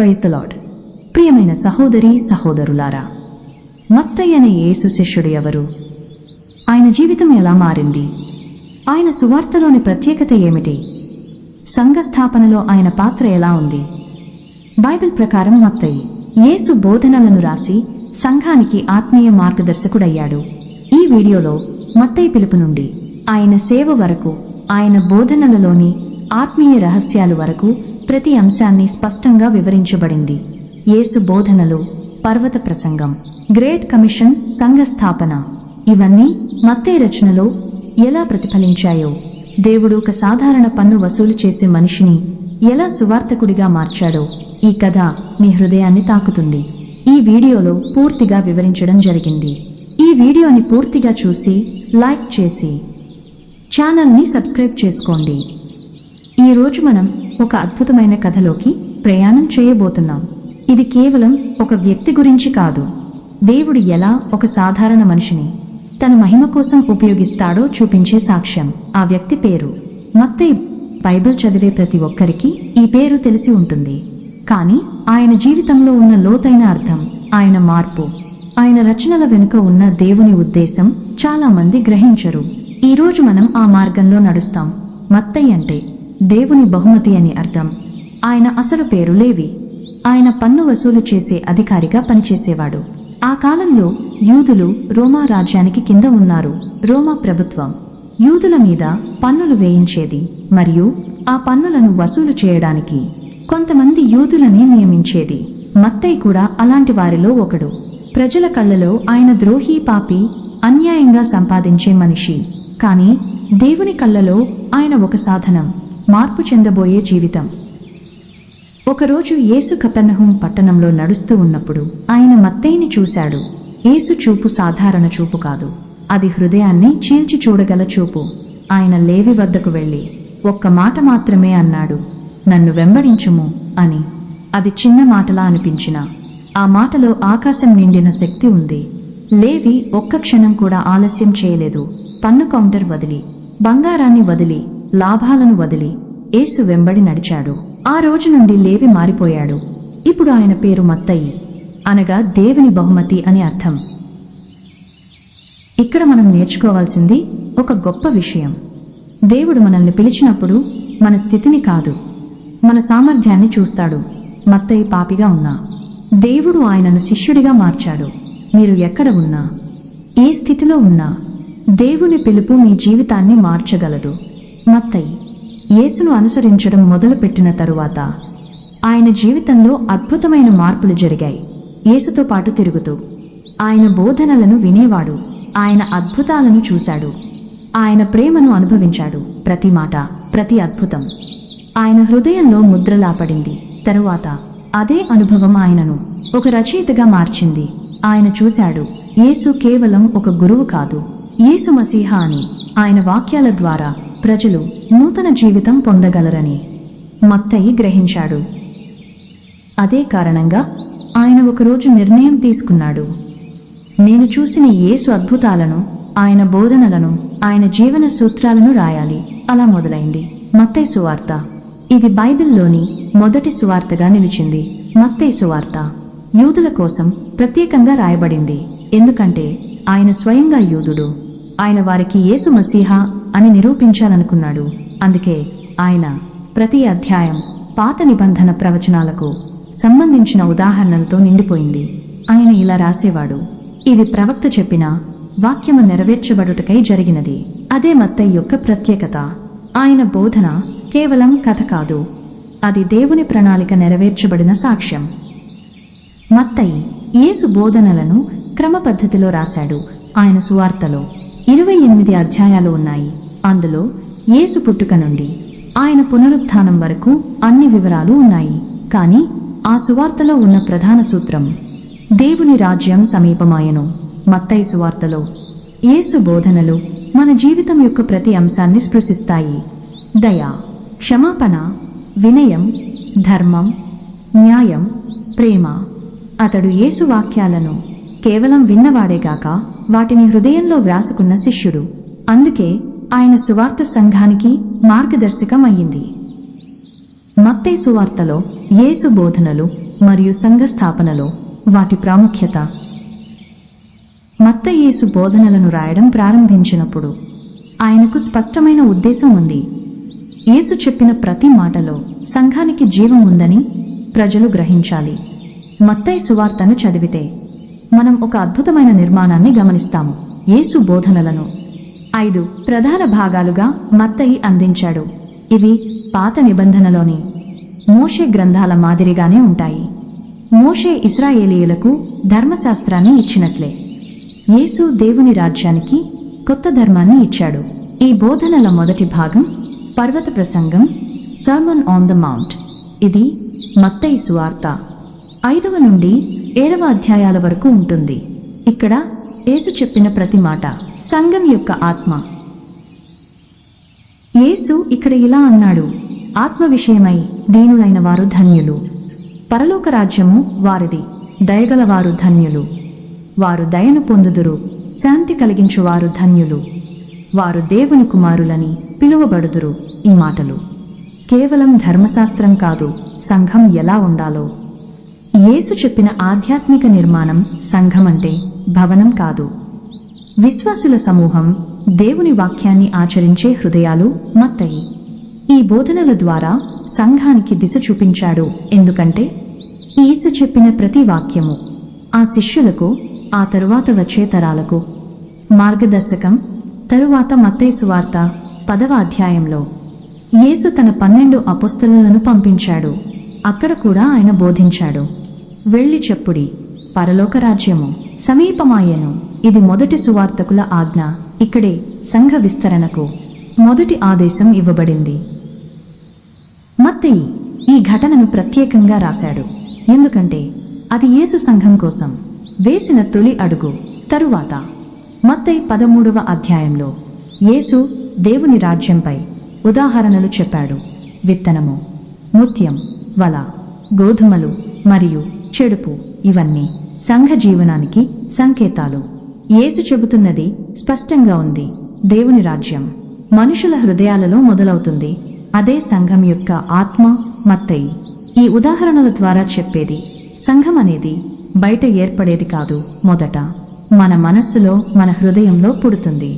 Praise the lord ప్రియమైన సహోదరి సహోదరులారా మత్తయ్య యేసు శిష్యుడు ఎవరు? ఆయన జీవితం ఎలా మారింది? ఆయన సువార్తలోని ప్రత్యేకత ఏమిటి? సంఘ స్థాపనలో ఆయన పాత్ర ఎలా ఉంది? బైబిల్ ప్రకారం మత్తయి యేసు బోధనలను రాసి సంఘానికి ఆత్మీయ మార్గదర్శకుడయ్యాడు. ఈ వీడియోలో మత్తయి పిలుపు నుండి ఆయన సేవ వరకు ఆయన బోధనలలోని ఆత్మీయ రహస్యాలు వరకు ప్రతి అంశాన్ని స్పష్టంగా వివరించబడింది. యేసు బోధనలు పర్వత ప్రసంగం గ్రేట్ కమిషన్ సంఘ స్థాపన. ఇవన్నీ మత్తే రచనలో ఎలా ప్రతిఫలించాయో దేవుడు ఒక సాధారణ పన్ను వసూలు చేసే మనిషిని ఎలా సువార్తకుడిగా మార్చాడో ఈ కథ మీ హృదయాన్ని తాకుతుంది. ఈ వీడియోలో పూర్తిగా వివరించడం జరిగింది. ఈ వీడియోని పూర్తిగా చూసి లైక్ చేసి ఛానల్ని సబ్స్క్రైబ్ చేసుకోండి. ఈ రోజు మనం ఒక అద్భుతమైన కథలోకి ప్రయాణం చేయబోతున్నాం. ఇది కేవలం ఒక వ్యక్తి గురించి కాదు. దేవుడు ఎలా ఒక సాధారణ మనిషిని తన మహిమ కోసం ఉపయోగిస్తాడో చూపించే సాక్ష్యం. ఆ వ్యక్తి పేరు మత్తే బైబిల్ చదివే ప్రతి ఒక్కరికి ఈ పేరు తెలిసి ఉంటుంది. కానీ ఆయన జీవితంలో ఉన్న లోతైన అర్థం ఆయన మార్పు ఆయన రచనల వెనుక ఉన్న దేవుని ఉద్దేశం చాలా మంది గ్రహించరు. ఈ రోజు మనం ఆ మార్గంలో నడుస్తాం. మత్తయి అంటే దేవుని బహుమతి అని అర్థం. ఆయన అసలు పేరు లేవి. ఆయన పన్ను వసూలు చేసే అధికారిగా పనిచేసేవాడు. ఆ కాలంలో యూదులు రోమా రాజ్యానికి కింద ఉన్నారు. రోమా ప్రభుత్వం యూదుల మీద పన్నులు వేయించేది మరియు ఆ పన్నులను వసూలు చేయడానికి కొంతమంది యూదులని నియమించేది. మత్తయ్య కూడా అలాంటి వారిలో ఒకడు. ప్రజల కళ్ళలో ఆయన ద్రోహి పాపి అన్యాయంగా సంపాదించే మనిషి. కానీ దేవుని కళ్ళలో ఆయన ఒక సాధనం. మార్పు చెందబోయే జీవితం. ఒకరోజు యేసు కపెర్నహూం పట్టణంలో నడుస్తూ ఉన్నప్పుడు ఆయన మత్తయిని చూశాడు. యేసు చూపు సాధారణ చూపు కాదు. అది హృదయాన్ని చీల్చి చూడగల చూపు. ఆయన లేవి వద్దకు వెళ్ళి ఒక్క మాట మాత్రమే అన్నాడు. నన్ను వెంబడించుము అని. అది చిన్న మాటలా అనిపించిన. ఆ మాటలో ఆకాశం నిండిన శక్తి ఉంది. లేవి ఒక్క క్షణం కూడా ఆలస్యం చేయలేదు. పన్ను కౌంటర్ వదిలి బంగారాన్ని వదిలి లాభాలను వదిలి యేసు వెంబడి నడిచాడు. ఆ రోజు నుండి లేవి మారిపోయాడు. ఇప్పుడు ఆయన పేరు మత్తయి. అనగా దేవుని బహుమతి అని అర్థం. ఇక్కడ మనం నేర్చుకోవాల్సింది ఒక గొప్ప విషయం. దేవుడు మనల్ని పిలిచినప్పుడు మన స్థితిని కాదు మన సామర్థ్యాన్ని చూస్తాడు. మత్తయి పాపిగా ఉన్నా. దేవుడు ఆయనను శిష్యుడిగా మార్చాడు. మీరు ఎక్కడ ఉన్నా ఏ స్థితిలో ఉన్నా దేవుని పిలుపు మీ జీవితాన్ని మార్చగలదు. మత్తయి యేసును అనుసరించడం మొదలుపెట్టిన తరువాత ఆయన జీవితంలో అద్భుతమైన మార్పులు జరిగాయి. యేసుతో పాటు తిరుగుతూ ఆయన బోధనలను వినేవాడు ఆయన అద్భుతాలను చూశాడు ఆయన ప్రేమను అనుభవించాడు. ప్రతి మాట ప్రతి అద్భుతం ఆయన హృదయంలో ముద్రలా పడింది తరువాత అదే అనుభవం ఆయనను ఒక రచయితగా మార్చింది. ఆయన చూశాడు యేసు కేవలం ఒక గురువు కాదు యేసు మసీహా అని ఆయన వాక్యాల ద్వారా ప్రజలు నూతన జీవితం పొందగలరని మత్తయి గ్రహించాడు. అదే కారణంగా ఆయన ఒకరోజు నిర్ణయం తీసుకున్నాడు. నేను చూసిన యేసు అద్భుతాలను ఆయన బోధనలను ఆయన జీవన సూత్రాలను రాయాలి. అలా మొదలైంది మత్తై సువార్త. ఇది బైబిల్లోని మొదటి సువార్తగా నిలిచింది మత్తై సువార్త. యూదుల కోసం ప్రత్యేకంగా రాయబడింది. ఎందుకంటే ఆయన స్వయంగా యూదుడు. ఆయన వారికి యేసు మసీహా అని నిరూపించాలనుకున్నాడు. అందుకే ఆయన ప్రతి అధ్యాయం పాత నిబంధన ప్రవచనాలకు సంబంధించిన ఉదాహరణలతో నిండిపోయింది. ఆయన ఇలా రాసేవాడు ఇది ప్రవక్త చెప్పిన వాక్యము నెరవేర్చబడుటకై జరిగినది. అదే మత్తయ్య యొక్క ప్రత్యేకత. ఆయన బోధన కేవలం కథ కాదు. అది దేవుని ప్రణాళిక నెరవేర్చబడిన సాక్ష్యం. మత్తయి యేసు బోధనలను క్రమపద్ధతిలో రాశాడు. ఆయన సువార్తలో ఇరవై ఎనిమిది అధ్యాయాలు ఉన్నాయి. అందులో యేసు పుట్టుక నుండి ఆయన పునరుత్థానం వరకు అన్ని వివరాలు ఉన్నాయి. కానీ ఆ సువార్తలో ఉన్న ప్రధాన సూత్రం దేవుని రాజ్యం సమీపమాయను. మత్తయి సువార్తలో యేసు బోధనలు మన జీవితం యొక్క ప్రతి అంశాన్ని స్పృశిస్తాయి. దయ క్షమాపణ వినయం ధర్మం న్యాయం ప్రేమ అతడు యేసు వాక్యాలను కేవలం విన్నవాడేగాక వాటిని హృదయంలో వ్రాసుకున్న శిష్యుడు. అందుకే ఆయన సువార్త సంఘానికి మార్గదర్శకం అయ్యింది మత్తై సువార్తలో యేసు బోధనలు మరియు సంఘ స్థాపనలో వాటి ప్రాముఖ్యత. మత్త యేసు బోధనలను రాయడం ప్రారంభించినప్పుడు ఆయనకు స్పష్టమైన ఉద్దేశం ఉంది. యేసు చెప్పిన ప్రతి మాటలో సంఘానికి జీవం ఉందని ప్రజలు గ్రహించాలి. మత్తయ్య సువార్తను చదివితే మనం ఒక అద్భుతమైన నిర్మాణాన్ని గమనిస్తాము. యేసు బోధనలను ఐదు ప్రధాన భాగాలుగా మత్తయి అందించాడు. ఇవి పాత నిబంధనలోని మోషే గ్రంథాల మాదిరిగానే ఉంటాయి. మోషే ఇస్రాయేలీయులకు ధర్మశాస్త్రాన్ని ఇచ్చినట్లే. యేసు దేవుని రాజ్యానికి కొత్త ధర్మాన్ని ఇచ్చాడు. ఈ బోధనల మొదటి భాగం పర్వత ప్రసంగం సర్మన్ ఆన్ ద మౌంట్ ఇది మత్తయి సువార్త. ఐదవ నుండి ఏడవ అధ్యాయాల వరకు ఉంటుంది. ఇక్కడ యేసు చెప్పిన ప్రతి మాట. సంఘం యొక్క ఆత్మ. యేసు ఇక్కడ ఇలా అన్నాడు ఆత్మ విషయమై దీనులైన వారు ధన్యులు. పరలోక రాజ్యము వారిది దయగలవారు ధన్యులు. వారు దయను పొందుదురు శాంతి కలిగించువారు ధన్యులు. వారు దేవుని కుమారులని పిలువబడుదురు ఈ మాటలు. కేవలం ధర్మశాస్త్రం కాదు సంఘం ఎలా ఉండాలో. యేసు చెప్పిన ఆధ్యాత్మిక నిర్మాణం సంఘం అంటే భవనం కాదు. విశ్వాసుల సమూహం దేవుని వాక్యాన్ని ఆచరించే హృదయాలు మత్తయి. ఈ బోధనల ద్వారా సంఘానికి దిశ చూపించాడు. ఎందుకంటే ఈసు చెప్పిన ప్రతి వాక్యము ఆ శిష్యులకు ఆ తరువాత వచ్చే తరాలకు మార్గదర్శకం తరువాత మత్తేసు వార్త పదవ అధ్యాయంలో యేసు తన పన్నెండు అపొస్తలులను పంపించాడు. అక్కడ కూడా ఆయన బోధించాడు. వెళ్ళి చెప్పుడి పరలోక రాజ్యము సమీపమాయను. ఇది మొదటి సువార్తకుల ఆజ్ఞ. ఇక్కడే సంఘ విస్తరణకు మొదటి ఆదేశం ఇవ్వబడింది. మత్తయి ఈ ఘటనను ప్రత్యేకంగా రాశాడు. ఎందుకంటే అది యేసు సంఘం కోసం వేసిన తొలి అడుగు. తరువాత మత్తయి పదమూడవ అధ్యాయంలో యేసు దేవుని రాజ్యంపై ఉదాహరణలు చెప్పాడు. విత్తనము ముత్యం వల గోధుమలు మరియు చెడుపు ఇవన్నీ సంఘ జీవనానికి సంకేతాలు. యేసు చెబుతున్నది స్పష్టంగా ఉంది. దేవుని రాజ్యం మనుషుల హృదయాలలో మొదలవుతుంది. అదే సంఘం యొక్క ఆత్మ మత్తయి. ఈ ఉదాహరణల ద్వారా చెప్పేది సంఘం అనేది బయట ఏర్పడేది కాదు మొదట. మన మనస్సులో మన హృదయంలో పుడుతుంది.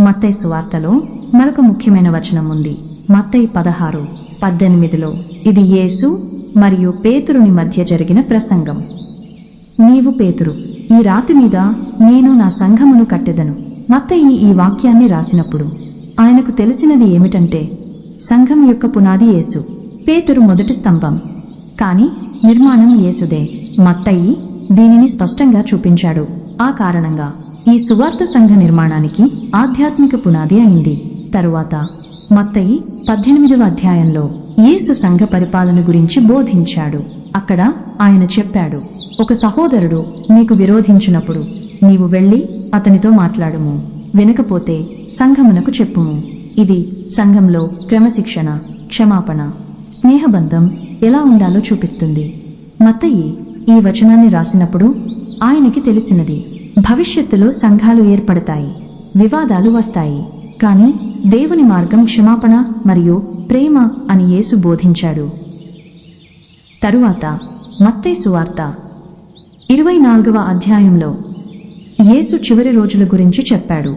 మత్తయి సువార్తలో మరొక ముఖ్యమైన వచనం ఉంది. మత్తయి పదహారు పద్దెనిమిదిలో ఇది యేసు మరియు పేతురుని మధ్య జరిగిన ప్రసంగం. నీవు పేతురు ఈ రాతి మీద నేను నా సంఘమును కట్టెదను. మత్తయి ఈ వాక్యాన్ని రాసినప్పుడు ఆయనకు తెలిసినది ఏమిటంటే సంఘం యొక్క పునాది యేసు పేతురు మొదటి స్తంభం. కాని నిర్మాణం యేసుదే. మత్తయి దీనిని స్పష్టంగా చూపించాడు. ఆ కారణంగా ఈ సువార్త సంఘ నిర్మాణానికి ఆధ్యాత్మిక పునాది అయింది. తరువాత మత్తయి పద్దెనిమిదవ అధ్యాయంలో యేసు సంఘ పరిపాలన గురించి బోధించాడు. అక్కడ ఆయన చెప్పాడు ఒక సహోదరుడు నీకు విరోధించినప్పుడు నీవు వెళ్ళి అతనితో మాట్లాడుము. వినకపోతే సంఘమునకు చెప్పుము. ఇది సంఘంలో క్రమశిక్షణ క్షమాపణ స్నేహబంధం ఎలా ఉండాలో చూపిస్తుంది. మత్తయి ఈ వచనాన్ని రాసినప్పుడు ఆయనకి తెలిసినది భవిష్యత్తులో సంఘాలు ఏర్పడతాయి వివాదాలు వస్తాయి కానీ దేవుని మార్గం క్షమాపణ మరియు ప్రేమ అని యేసు బోధించాడు. తరువాత మత్తయి సువార్త ఇరవై నాలుగవ అధ్యాయంలో యేసు చివరి రోజుల గురించి చెప్పాడు.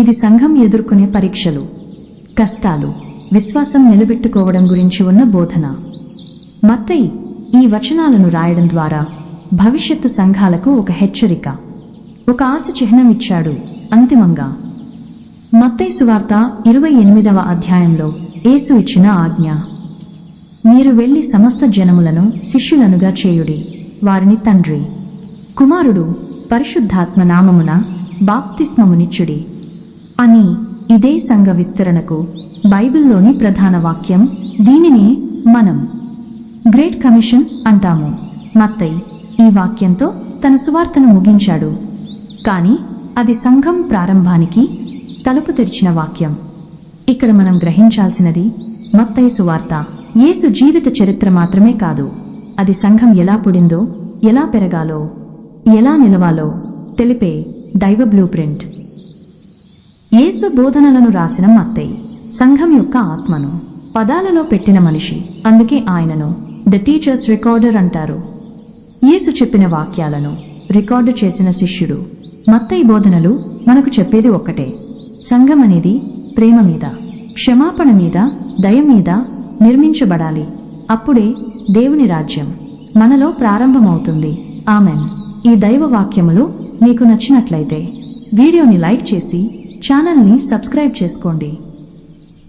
ఇది సంఘం ఎదుర్కొనే పరీక్షలు కష్టాలు విశ్వాసం నిలబెట్టుకోవడం గురించి ఉన్న బోధన. మత్తయి ఈ వచనాలను రాయడం ద్వారా భవిష్యత్తు సంఘాలకు ఒక హెచ్చరిక ఒక ఆశ చిహ్నం ఇచ్చాడు అంతిమంగా. మత్తయి సువార్త ఇరవై ఎనిమిదవ అధ్యాయంలో యేసు ఇచ్చిన ఆజ్ఞ మీరు వెళ్ళి సమస్త జనములను శిష్యులనుగా చేయుడి. వారిని తండ్రి. కుమారుడు పరిశుద్ధాత్మ నామమున బాప్తిస్మమునిచ్చుడి. అని ఇదే సంఘ విస్తరణకు బైబిల్లోని ప్రధాన వాక్యం దీనిని మనం గ్రేట్ కమిషన్ అంటాము. మత్తయి ఈ వాక్యంతో తన సువార్తను ముగించాడు. కానీ అది సంఘం ప్రారంభానికి తలుపు తెరిచిన వాక్యం. ఇక్కడ మనం గ్రహించాల్సినది మత్తయి సువార్త. యేసు జీవిత చరిత్ర మాత్రమే కాదు. అది సంఘం ఎలా పుడిందో ఎలా పెరగాలో ఎలా నిలవాలో తెలిపే దైవ బ్లూ ప్రింట్ యేసు బోధనలను రాసిన మత్తయి సంఘం యొక్క ఆత్మను పదాలలో పెట్టిన మనిషి అందుకే ఆయనను ద టీచర్స్ రికార్డర్ అంటారు. యేసు చెప్పిన వాక్యాలను రికార్డు చేసిన శిష్యుడు. మత్తయి బోధనలు మనకు చెప్పేది ఒక్కటే. సంఘం అనేది ప్రేమ మీద క్షమాపణ మీద దయ మీద నిర్మించబడాలి. అప్పుడే దేవుని రాజ్యం మనలో ప్రారంభమవుతుంది. ఆమెన్. ఈ దైవ వాక్యములు మీకు నచ్చినట్లయితే వీడియోని లైక్ చేసి ఛానల్ని సబ్స్క్రైబ్ చేసుకోండి.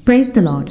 Praise the lord